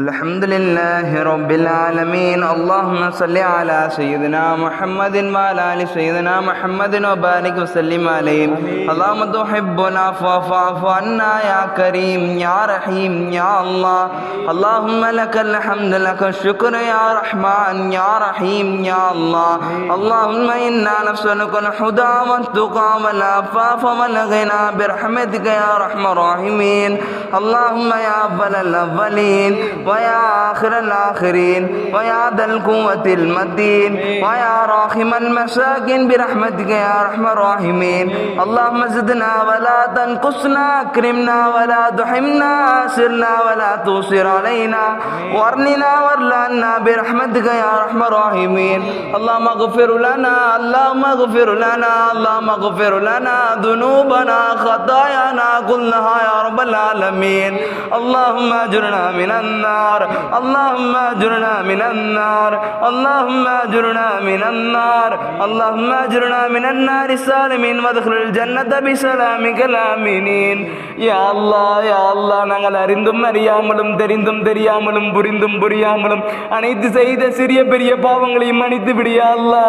الحمد لله رب العالمين اللهم صل على سيدنا محمد وعلى ال سيدنا محمد وبارك وسلم عليه اللهم تحب العفو فاعف عنا يا كريم يا رحيم يا الله اللهم لك الحمد لك الشكر يا رحمن يا رحيم يا الله اللهم أنا نسالك الهدى والتقى والعفاف والغنى برحمتك يا ارحم الراحمين اللهم يا اول الاولين ويا آخر الآخرين ويا ذا القوة المتين ويا راحم المساكين برحمتك يا أرحم الراحمين. اللهم زدنا ولا تنقصنا أكرمنا ولا تحمنا أسرنا ولا توصر علينا. وأرننا وارلنا برحمتك يا أرحم الراحمين. اللهم اغفر لنا اللهم اغفر لنا اللهم اغفر لنا ذنوبنا خطايانا كلها يا رب العالمين. اللهم اجرنا من النار. اللهم اجرنا من النار اللهم اجرنا من النار اللهم اجرنا من النار سالمين وادخل الجنة بسلامك الآمنين يا الله يا الله நாங்கள் அறிந்தும் அறியாமலும் தெரிந்தும் தெரியாமலும் புரிந்தும் புரியாமலும் அனைத்து செய்த சிறிய பெரிய பாவங்களையும் மன்னித்து விடியா அல்லா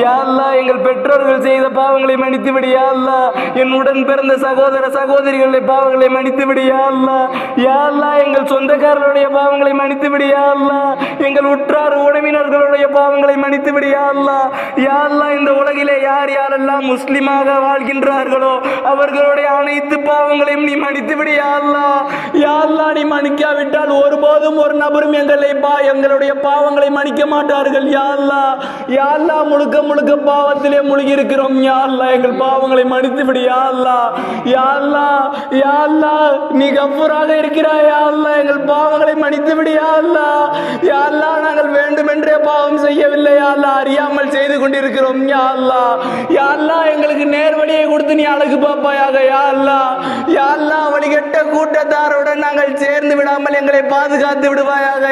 யா அல்லாஹ் எங்கள் பெற்றோர்கள் செய்த பாவங்களை மன்னித்து விடியா அல்லா என் உடன் பிறந்த சகோதர சகோதரிகளுடைய பாவங்களை மன்னித்து விடியா அல்லா யா அல்லாஹ் எங்கள் சொந்தக்காரருடைய பாவங்களை மன்னித்து விடியா அல்லா எங்கள் உற்றார் உறவினர்களுடைய பாவங்களை மன்னித்து விடியா அல்லா யா இந்த உலகிலே யார் யாரெல்லாம் முஸ்லிமாக வாழ்கின்றார்களோ அவர்களுடைய அனைத்து பாவங்களையும் நீ மன்னித்து விடியா அல்லா நீ மன்னிக்காவிட்டால் ஒருபோதும் ஒரு நபரும் எங்களை பா எங்களுடைய பாவங்களை மன்னிக்க மாட்டார்கள் யா அல்லாஹ். முழுக்க முழுக்க பாவத்திலே முழுகி இருக்கிறோம் யா எங்கள் பாவங்களை மன்னித்து விடு யா அல்லாஹ் யா நீ கப்பூராக இருக்கிறாய் யா எங்கள் பாவங்களை மன்னித்து விடு யா நாங்கள் வேண்டுமென்றே பாவம் செய்யவில்லை யா அறியாமல் செய்து கொண்டிருக்கிறோம் யா அல்லாஹ் எங்களுக்கு நேர்வழியை கொடுத்து நீ அழகு பாப்பாயாக யா அல்லாஹ் வழிகட்ட கூட்டத்தாருடன் நாங்கள் சேர்ந்து விடாமல் எங்களை பாதுகாத்து விடுவாயாக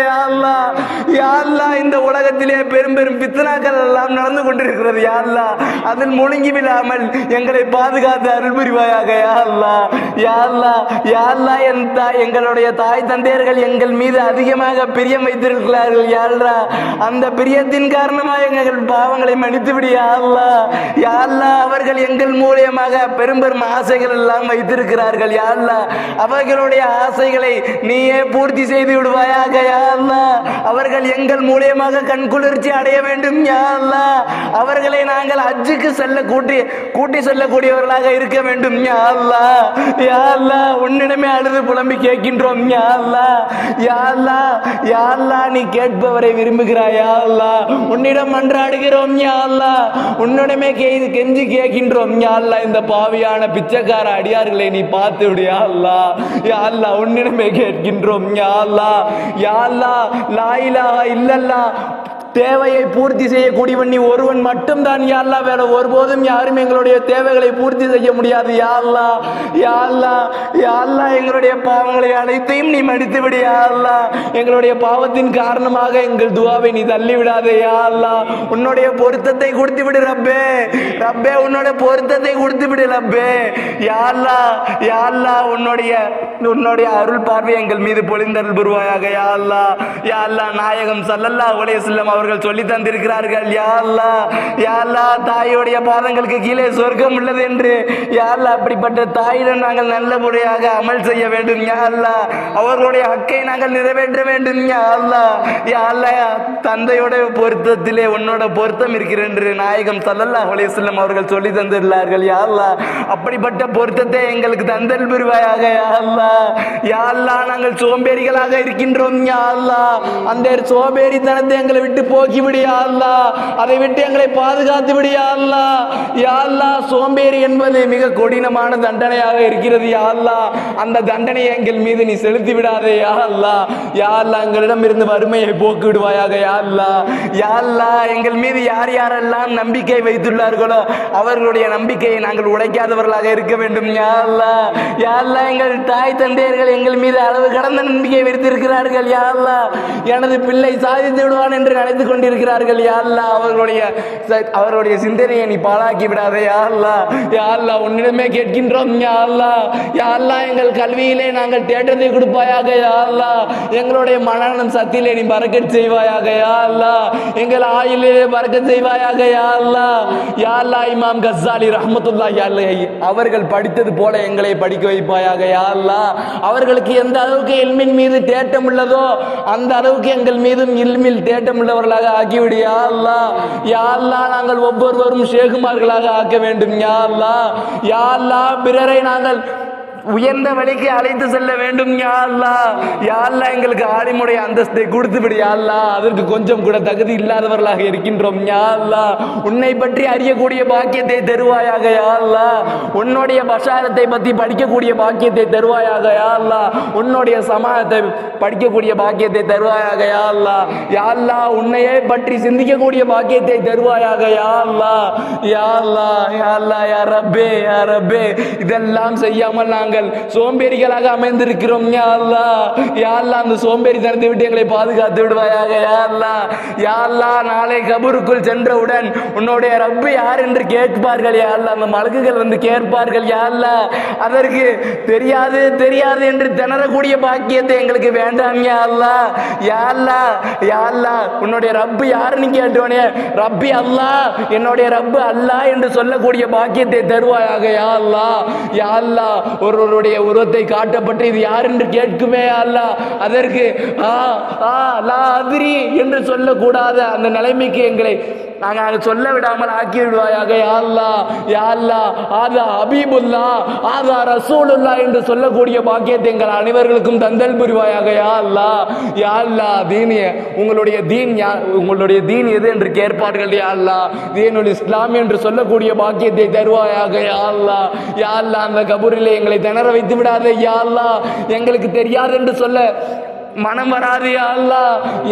யா அல்லாஹ் இந்த உலகத்திலே பெரும் பெரும் பித்தனாக்கள் எல்லாம் நடந்து கொண்டிருக்கிறது யா அதில் முழுங்கி விடாமல் எங்களை பாதுகாத்து அருள் புரிவாயாக யா அல்லாஹ் யா என் எங்களுடைய தாய் தந்தையர்கள் எங்கள் மீது மீது அதிகமாக பிரியம் வைத்திருக்கிறார்கள். யா அந்த பிரியத்தின் காரணமாக எங்கள் பாவங்களை மன்னித்து விடியா யா அல்லாஹ் அவர்கள் எங்கள் மூலியமாக பெரும் பெரும் ஆசைகள் எல்லாம் வைத்திருக்கிறார்கள் யா அவர்களுடைய ஆசைகளை நீயே பூர்த்தி செய்து விடுவாயாக யா அவர்கள் எங்கள் மூலியமாக கண்குளிர்ச்சி அடைய வேண்டும் யா அவர்களை நாங்கள் அஜுக்கு செல்ல கூட்டி கூட்டி செல்லக்கூடியவர்களாக இருக்க வேண்டும் யா அல்லாஹ் யா உன்னிடமே அழுது புலம்பி கேட்கின்றோம் யா யாழ்லா யா நீ கேட்பவரை விரும்புகிறாய் யா உன்னிடம் மன்றாடுகிறோம் யா அல்லாஹ் உன்னிடமே கே கெஞ்சி கேட்கின்றோம் யா இந்த பாவியான பிச்சைக்கார அடியார்களை நீ பார்த்து விடு யா யாழ்லா யா உன்னிடமே கேட்கின்றோம் யா யாழ்லா யா இல்லல்லா லா தேவையை பூர்த்தி செய்யக்கூடியவன் நீ ஒருவன் மட்டும்தான் தான் அல்லாஹ். வேற ஒருபோதும் யாரும் எங்களுடைய தேவைகளை பூர்த்தி செய்ய முடியாது. யா அல்லாஹ் யா எங்களுடைய பாவங்களை அனைத்தையும் நீ மடித்து விடு யா எங்களுடைய பாவத்தின் காரணமாக எங்கள் துவாவை நீ தள்ளி விடாதே யா உன்னுடைய பொருத்தத்தை கொடுத்து விடு ரப்பே. ரப்பே உன்னோட பொருத்தத்தை கொடுத்து விடு ரப்பே. யா அல்லாஹ் உன்னுடைய உன்னுடைய அருள் பார்வை எங்கள் மீது பொழிந்தருள் புருவாயாக யா அல்லாஹ். யா நாயகம் சல்லல்லா உலக செல்லம் அவர்கள் சொல்லி தந்திருக்கிறார்கள் யா யாழ்லா யா பாதங்களுக்கு கீழே சொர்க்கம் உள்ளது என்று. யாழ்லா அப்படிப்பட்ட தாயிடம் நாங்கள் நல்ல முறையாக அமல் செய்ய வேண்டும் யா அல்லாஹ். அவர்களுடைய ஹக்கை நாங்கள் நிறைவேற்ற வேண்டும் யா அல்லாஹ். யா தந்தையோட பொருத்தத்திலே உன்னோட பொருத்தம் இருக்கிறது என்று நாயகம் சல்லல்லா அலைஹி அவர்கள் சொல்லி தந்துள்ளார்கள் யா அப்படிப்பட்ட பொருத்தத்தை எங்களுக்கு தந்தல் புரிவாயாக யா யாழ்லா யா நாங்கள் சோம்பேறிகளாக இருக்கின்றோம் யாழ்லா அல்லாஹ். அந்த சோம்பேறித்தனத்தை எங்களை விட்டு போக்கி விடு அதை விட்டு எங்களை பாதுகாத்து விடு யா அல்லாஹ். சோம்பேறி என்பது மிக கொடினமான தண்டனையாக இருக்கிறது யாழ்லா அந்த தண்டனையை எங்கள் மீது நீ செலுத்தி விடாதே யா யாழ்லா எங்களிடம் இருந்து வறுமையை போக்கு விடுவாயாக யாழ்லா யாழ்லா எங்கள் மீது யார் யாரெல்லாம் நம்பிக்கை வைத்துள்ளார்களோ அவர்களுடைய நம்பிக்கையை நாங்கள் உடைக்காதவர்களாக இருக்க வேண்டும் யாழ்லா யாழ்லா எங்கள் தாய் தந்தையர்கள் எங்கள் மீது அளவு கடந்த நம்பிக்கை வைத்திருக்கிறார்கள் யாழ்லா எனது பிள்ளை சாதித்து விடுவான் என்று நினைத்து நடந்து கொண்டிருக்கிறார்கள் யா அவர்களுடைய அவருடைய சிந்தனையை நீ பாழாக்கி விடாதே யா அல்லாஹ் உன்னிடமே கேட்கின்றோம் யா அல்லாஹ் எங்கள் கல்வியிலே நாங்கள் தேட்டத்தை கொடுப்பாயாக யா எங்களுடைய மனநலம் சத்தியிலே நீ பறக்கச் செய்வாயாக யா எங்கள் ஆயிலே பறக்க செய்வாயாக யா அல்லாஹ் இமாம் கசாலி ரஹமத்துல்லா அலைஹி அவர்கள் படித்தது போல எங்களை படிக்க வைப்பாயாக யா அவர்களுக்கு எந்த அளவுக்கு எல்மின் மீது தேட்டம் உள்ளதோ அந்த அளவுக்கு எங்கள் மீதும் இல்மில் தேட்டம் உள்ளவர்கள் உள்ளவர்களாக ஆக்கிவிடு யா அல்லாஹ் யா நாங்கள் ஒவ்வொருவரும் ஷேகுமார்களாக ஆக்க வேண்டும் யா அல்லாஹ் யா பிறரை நாங்கள் உயர்ந்த வழிக்கு அழைத்து செல்ல வேண்டும் யா யாழ்லா எங்களுக்கு ஆலிமுடைய அந்தஸ்தை கொடுத்து விடு அதற்கு கொஞ்சம் கூட தகுதி இல்லாதவர்களாக இருக்கின்றோம் யாழ்லா உன்னை பற்றி அறியக்கூடிய பாக்கியத்தை தருவாயாக யாழ்லா உன்னுடைய பஷாரத்தை பற்றி படிக்கக்கூடிய பாக்கியத்தை தருவாயாக யாழ்லா உன்னுடைய சமாதத்தை படிக்கக்கூடிய பாக்கியத்தை தருவாயாக யாழ்லா யாழ்லா உன்னையே பற்றி சிந்திக்கக்கூடிய பாக்கியத்தை தருவாயாக யாழ்லா யாழ்லா யாழ்லா அல்லாஹ் யா இதெல்லாம் செய்யாமல் நாங்கள் சோம்பேறிகளாக அமைந்திருக்கிறோம் யா அல்லாஹ் யா அல்லாஹ் அந்த விட்டு எங்களை பாதுகாத்து விடுவாயாக யா அல்லாஹ் யா நாளை கபூருக்குள் சென்றவுடன் உன்னுடைய ரப்பு யார் என்று கேட்பார்கள் யா அந்த மலக்குகள் வந்து கேட்பார்கள் யா அதற்கு தெரியாது தெரியாது என்று திணறக்கூடிய பாக்கியத்தை எங்களுக்கு வேண்டாம் யா அல்லாஹ் யா யா உன்னுடைய ரப்பு யாருன்னு கேட்டோனே ரப்பி அல்லாஹ் என்னுடைய ரப்பு அல்லா என்று சொல்லக்கூடிய பாக்கியத்தை தருவாயாக யா அல்லாஹ் யா அல்லாஹ் உருவத்தை காட்டப்பட்டு இது யார் என்று கேட்குமே அல்ல. அதற்கு ஆ ஆ லா அதிரி என்று சொல்லக்கூடாத அந்த நிலைமைக்கு எங்களை நாங்கள் அதை சொல்ல விடாமல் ஆக்கி விடுவாயாக யா அல்லாஹ் ஆதா ஹபீபுல்லா ஆதா ரசூலுல்லா என்று சொல்லக்கூடிய பாக்கியத்தை எங்கள் அனைவர்களுக்கும் தந்தல் புரிவாயாக. யா அல்லாஹ் யா தீனிய உங்களுடைய தீன் யா உங்களுடைய தீன் எது என்று கேட்பார்கள். யா தீனுல் இஸ்லாம் என்று சொல்லக்கூடிய பாக்கியத்தை தருவாயாக. யா அல்லாஹ் அந்த கபூரிலே எங்களை திணற வைத்து விடாதே. யா எங்களுக்கு தெரியாது என்று சொல்ல மனம் வராது யாழ்லா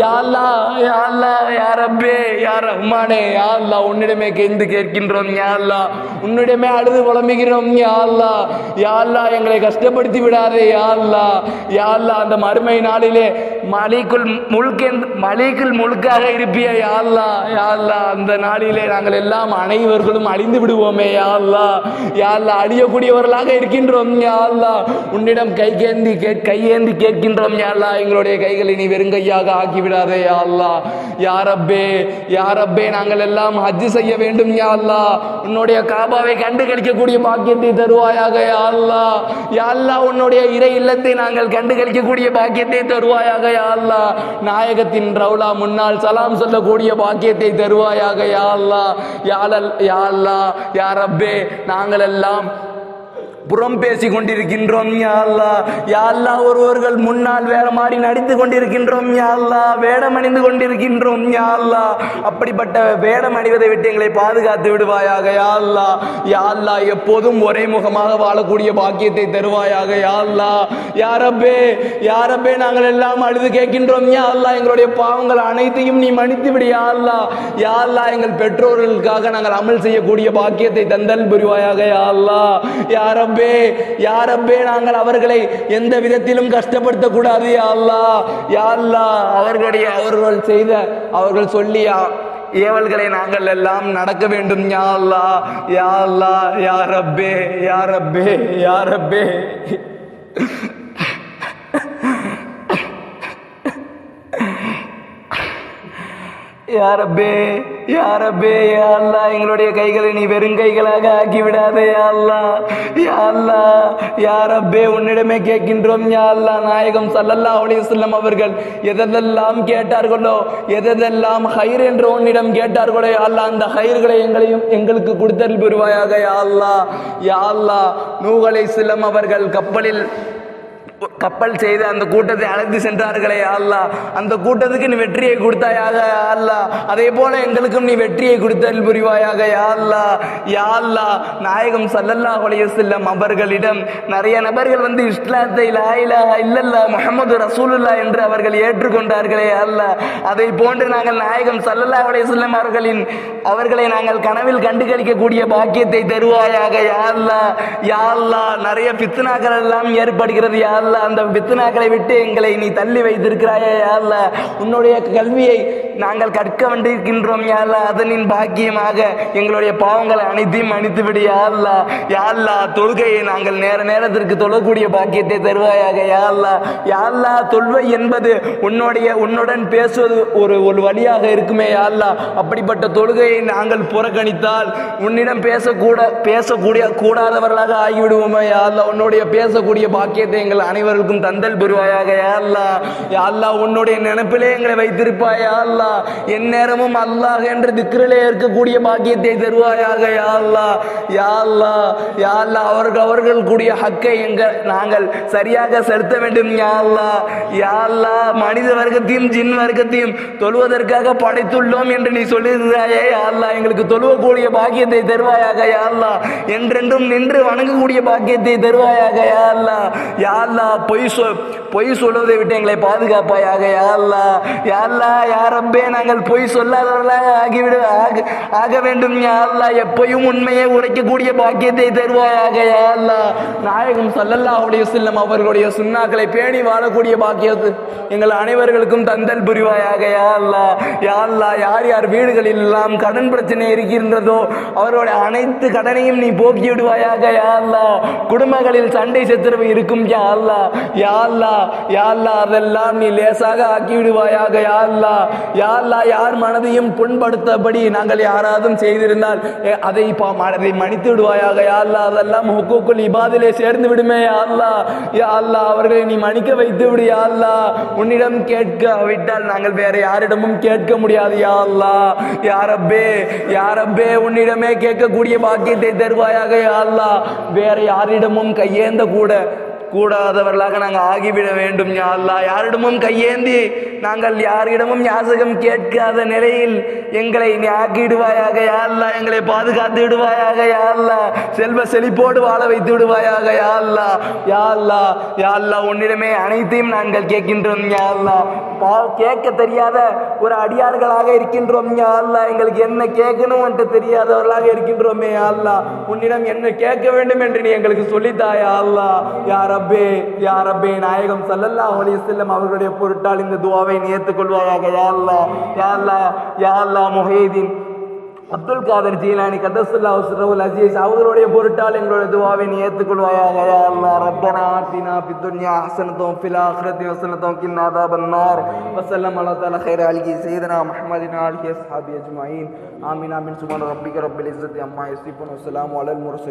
யாழ்லா யாழ்லா யாரப்பே யார் அல்லாஹ் யா ரஹ்மானே யா உன்னிடமே கேந்து கேட்கின்றோம் யாழ்லா உன்னிடமே அழுது புலம்புகிறோம் யாழ்லா யாழ்லா எங்களை கஷ்டப்படுத்தி விடாதே யாழ்லா யாழ்லா அந்த மறுமை நாளிலே மலிக்குள் முழுக்க மலிக்குள் முழுக்காக இருப்பிய யாழ்லா யாழ்லா அந்த நாளிலே நாங்கள் எல்லாம் அனைவர்களும் அழிந்து விடுவோமே யாழ்லா யாழ்லா அழியக்கூடியவர்களாக இருக்கின்றோம் யாழ்லா உன்னிடம் கை கேந்தி கே கையேந்தி கேட்கின்றோம் யாழ்லா எங்கள் எங்களுடைய கைகளை நீ வெறுங்கையாக ஆக்கிவிடாதே யா யாரப்பே யா ரப்பே நாங்கள் எல்லாம் ஹஜ் செய்ய வேண்டும் யா அல்லா. உன்னுடைய காபாவை கண்டு கழிக்கக்கூடிய பாக்கியத்தை தருவாயாக யா அல்லாஹ் யா உன்னுடைய இறை இல்லத்தை நாங்கள் கண்டு கழிக்கக்கூடிய பாக்கியத்தை தருவாயாக யா நாயகத்தின் ரவுலா முன்னால் சலாம் சொல்லக்கூடிய பாக்கியத்தை தருவாயாக யா அல்லா. யாலல் யா அல்லா. யாரப்பே நாங்கள் எல்லாம் புறம் பேசி கொண்டிருக்கின்றோம் யாழ்லா யாழ்லா யா ஒருவர்கள் முன்னால் வேற மாதிரி நடித்து கொண்டிருக்கின்றோம் யாழ்லா வேடம் அணிந்து கொண்டிருக்கின்றோம் யாழ்லா அப்படிப்பட்ட வேடம் அணிவதை விட்டு எங்களை பாதுகாத்து விடுவாயாக யா யாழ்லா யா எப்போதும் ஒரே முகமாக வாழக்கூடிய பாக்கியத்தை தருவாயாக யா யாரப்பே யாரப்பே நாங்கள் எல்லாம் அழுது கேட்கின்றோம் யா எங்களுடைய பாவங்கள் அனைத்தையும் நீ மன்னித்து விடு யா யாழ்லா யா எங்கள் பெற்றோர்களுக்காக நாங்கள் அமல் செய்யக்கூடிய பாக்கியத்தை தந்தல் புரிவாயாக யாழ்லா யாரப்பே யா ரப்பே யா ரப்பே நாங்கள் அவர்களை எந்த விதத்திலும் கஷ்டப்படுத்த கூடாது யா அல்லாஹ் யா அல்லாஹ் அவர்களுடைய அவர்கள் செய்த அவர்கள் சொல்லியா ஏவல்களை நாங்கள் எல்லாம் நடக்க வேண்டும் யா அல்லாஹ் யா அல்லாஹ் யா ரப்பே. யாரப்பே அல்லா யா எங்களுடைய கைகளை நீ வெறுங்கைகளாக ஆக்கி விடாதே யா அல்லாஹ் யா உன்னிடமே கேட்கின்றோம் யாழ்லா நாயகம் சல்லல்லா அலைஹி அவர்கள் எதெல்லாம் கேட்டார்களோ எதெல்லாம் ஹைர் என்று உன்னிடம் கேட்டார்களோ அல்லா அந்த ஹயிர்களை எங்களையும் எங்களுக்கு கொடுத்தல் பெறுவாயாக யா யாழ்லா யா அல்லாஹ் அவர்கள் கப்பலில் கப்பல் செய்து அந்த கூட்டத்தை அழைத்து சென்றார்களே யா அந்த கூட்டத்துக்கு நீ வெற்றியை கொடுத்தாயாக அல்லா அதே போல எங்களுக்கும் நீ வெற்றியை கொடுத்தல் புரிவாயாக யா யாழ்லா யா நாயகம் சல்லல்லா அலைஹி அவர்களிடம் நிறைய நபர்கள் வந்து இஸ்லாத்தை லா இல்லல்லா முகமது ரசூலுல்லா ரசூலுல்லாஹ் என்று அவர்கள் ஏற்றுக்கொண்டார்களே யா அதை போன்று நாங்கள் நாயகம் சல்லல்லா அலைஹி அவர்களின் அவர்களை நாங்கள் கனவில் கண்டு கழிக்கக்கூடிய பாக்கியத்தை தருவாயாக யாழ்லா யாழ்லா யா நிறைய பித்னாக்கள் எல்லாம் ஏற்படுகிறது யாழ்லா அல்லாஹ் அந்த பித்னாக்களை விட்டு எங்களை நீ தள்ளி வைத்திருக்கிறாயா அல்ல உன்னுடைய கல்வியை நாங்கள் கற்க வேண்டியிருக்கின்றோம் யாழ்லா அதனின் பாக்கியமாக எங்களுடைய பாவங்களை அனைத்தையும் மன்னித்து யாழ்லா யாழ்லா தொழுகையை நாங்கள் நேர நேரத்திற்கு தொழக்கூடிய பாக்கியத்தை தருவாயாக யா யாழ்லா யா தொல்வை என்பது உன்னுடைய உன்னுடன் பேசுவது ஒரு ஒரு வழியாக இருக்குமே யா அப்படிப்பட்ட தொழுகையை நாங்கள் புறக்கணித்தால் உன்னிடம் பேசக்கூட பேசக்கூடிய கூடாதவர்களாக ஆகிவிடுவோமே யாழ்லா உன்னுடைய பேசக்கூடிய பாக்கியத்தை எங்கள் அனைவருக்கும் தந்தல் பெறுவாயாக யாழ்லா யாழ்லா உன்னுடைய நினைப்பிலே எங்களை வைத்திருப்பாய் யா அல்லா என் நேரமும் அல்லாஹ் என்ற திக்ரலே இருக்கக்கூடிய பாக்கியத்தை தருவாயாக யா அல்லாஹ் யா அல்லாஹ் யா அல்லாஹ் அவர்கள் அவர்கள் கூடிய ஹக்கை எங்கள் நாங்கள் சரியாக செலுத்த வேண்டும் யா அல்லா யா மனித வர்க்கத்தையும் ஜின் வர்க்கத்தையும் தொழுவதற்காக படைத்துள்ளோம் என்று நீ சொல்லியிருக்கிறாயே யா எங்களுக்கு தொழுவக்கூடிய பாக்கியத்தை தருவாயாக யா அல்லா என்றென்றும் நின்று வணங்கக்கூடிய பாக்கியத்தை தருவாயாக யா அல்லாஹ் யா அல்லாஹ் பொய் சொல் பொய் சொல்வதை விட்டு எங்களை பாதுகாப்பாயாக. யா அல்லாஹ் யா நாங்கள் பொய் சொல்லாதவர்களாக ஆகிவிட ஆக ஆக வேண்டும். யா எப்பையும் உண்மையை உரைக்கக்கூடிய பாக்கியத்தை தருவாயாக. யா நாயகம் சல்லல்லாவுடைய செல்லம் அவர்களுடைய சுண்ணாக்களை பேணி வாழக்கூடிய பாக்கியத்து எங்கள் அனைவர்களுக்கும் தந்தல் புரிவாயாக. யா அல்லாஹ் யா யார் யார் வீடுகளில் எல்லாம் கடன் பிரச்சனை இருக்கின்றதோ அவர்களுடைய அனைத்து கடனையும் நீ போக்கி விடுவாயாக யா குடும்பங்களில் சண்டை சச்சரவு இருக்கும். யா அல்லாஹ் யாழ்லா அதெல்லாம் நீ லேசாக ஆக்கிவிடுவாயாக யாழ்லா யா அல்லாஹ் யா யார் மனதையும் புண்படுத்தபடி நாங்கள் யாராவது செய்திருந்தால் அதை அதை மன்னித்து விடுவாயாக யாழ்லா அதெல்லாம் ஹுக்குக்குள் இபாதிலே சேர்ந்து விடுமே யாழ்லா யாழ்லா யா அவர்களை நீ மன்னிக்க வைத்து விடு யாழ்லா உன்னிடம் கேட்க விட்டால் நாங்கள் வேற யாரிடமும் கேட்க முடியாது யா யாரப்பே யாரப்பே உன்னிடமே கேட்கக்கூடிய பாக்கியத்தை தருவாயாக யா அல்லாஹ் வேற யாரிடமும் கையேந்த கூட கூடாதவர்களாக நாங்கள் ஆகிவிட வேண்டும் யா யாரிடமும் கையேந்தி நாங்கள் யாரிடமும் யாசகம் கேட்காத நிலையில் எங்களை நீ ஆக்கிடுவாயாக யா எங்களை பாதுகாத்து விடுவாயாக யாழ்லா செல்வ செழிப்போடு வாழ வைத்து விடுவாயாக யா யாழ்லா யா யா உன்னிடமே அனைத்தையும் நாங்கள் கேட்கின்றோம் யாழ்லா பா கேட்க தெரியாத ஒரு அடியார்களாக இருக்கின்றோம் யா எங்களுக்கு என்ன கேட்கணும் என்று தெரியாதவர்களாக இருக்கின்றோமே யாழ்லா உன்னிடம் என்ன கேட்க வேண்டும் என்று நீ எங்களுக்கு சொல்லித்தாயா அல்லா யாரா ரப்பே யா ரப்பே நாயகம் சல்லல்லா அலி செல்லம் அவர்களுடைய பொருட்டால் இந்த துவாவை நேர்த்துக்கொள்வாயாக யாழ்லா யாழ்லா யாழ்லா முஹேதீன். அப்துல் காதர் ஜீலானி கதசுல்லா உஸ்ரவுல் அசீஸ் அவர்களுடைய பொருட்டால் எங்களுடைய துவாவை நீ ஏற்றுக்கொள்வாயாக யா அல்லா ரப்பனா ஆத்தினா பி துன்யா ஹசனத்தும் ஃபில் ஆக்ரத்தி வசனத்தும் கின்னாதா பன்னார் வசல்லம் அல்லா தாலா خير அல்கி சையதனா முஹம்மதின் ஆலிஹி அஸ்ஹாபி அஜ்மாயின் ஆமீன் ஆமீன் சுபான் ரப்பிக ரப்பில் இஸ்ஸத்தி அம்மா யஸ்ரிஃபுன் வஸ்ஸலாமு அலல் முர்சலின்